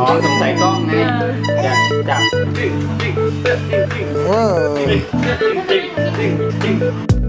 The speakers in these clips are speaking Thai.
เอ๋อ๋อสงสัยกล้องไงอยากจับเ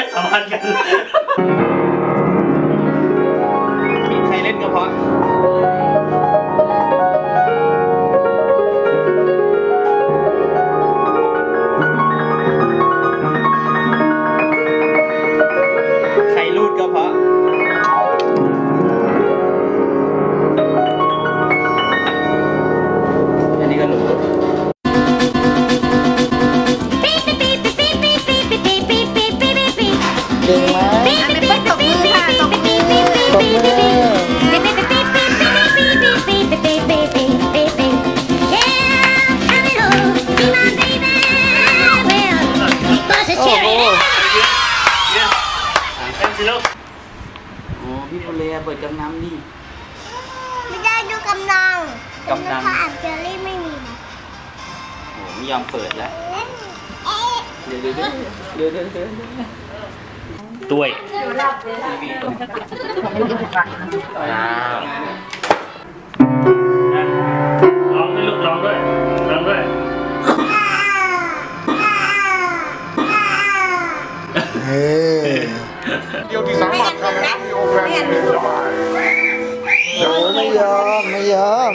ไม่สัมพันธ์กัน มีใครเล่นกระเพาะ ก่งไหมตบมือโอ้โหเนี่ยถามแป้งสิลูกโอ้พี่บุเรียเปิดกำน้ำดิไม่ได้ดูกำลังกำลังถ้าอ่านเจอรี่ไม่มีนะโอ้ไม่ยอมเปิดแล้วเอ๊ะเดี๋ยวเดี๋ยวเดี๋ยวเดี๋ยว ดี๋ยวด้วยอ้าวลองด้วยลูกลองด้วยลองด้วยเฮ้ยเดียวที่สามารถทำให้มีโอกาสเป็นได้โอ้ไม่ยอมไม่ยอม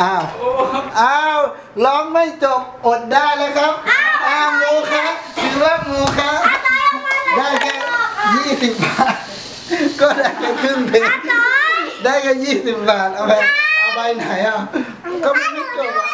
อ้าว อ้าว ร้องไม่จบ อดได้เลยครับ อ้าวโมคะถือว่าโมคะได้แค่ยี่สิบบาท ก็ได้แค่ครึ่งเพลงได้แค่ยี่สิบบาท เอาไป เอาไปไหนอะ ก็มันไม่จบอะโอเค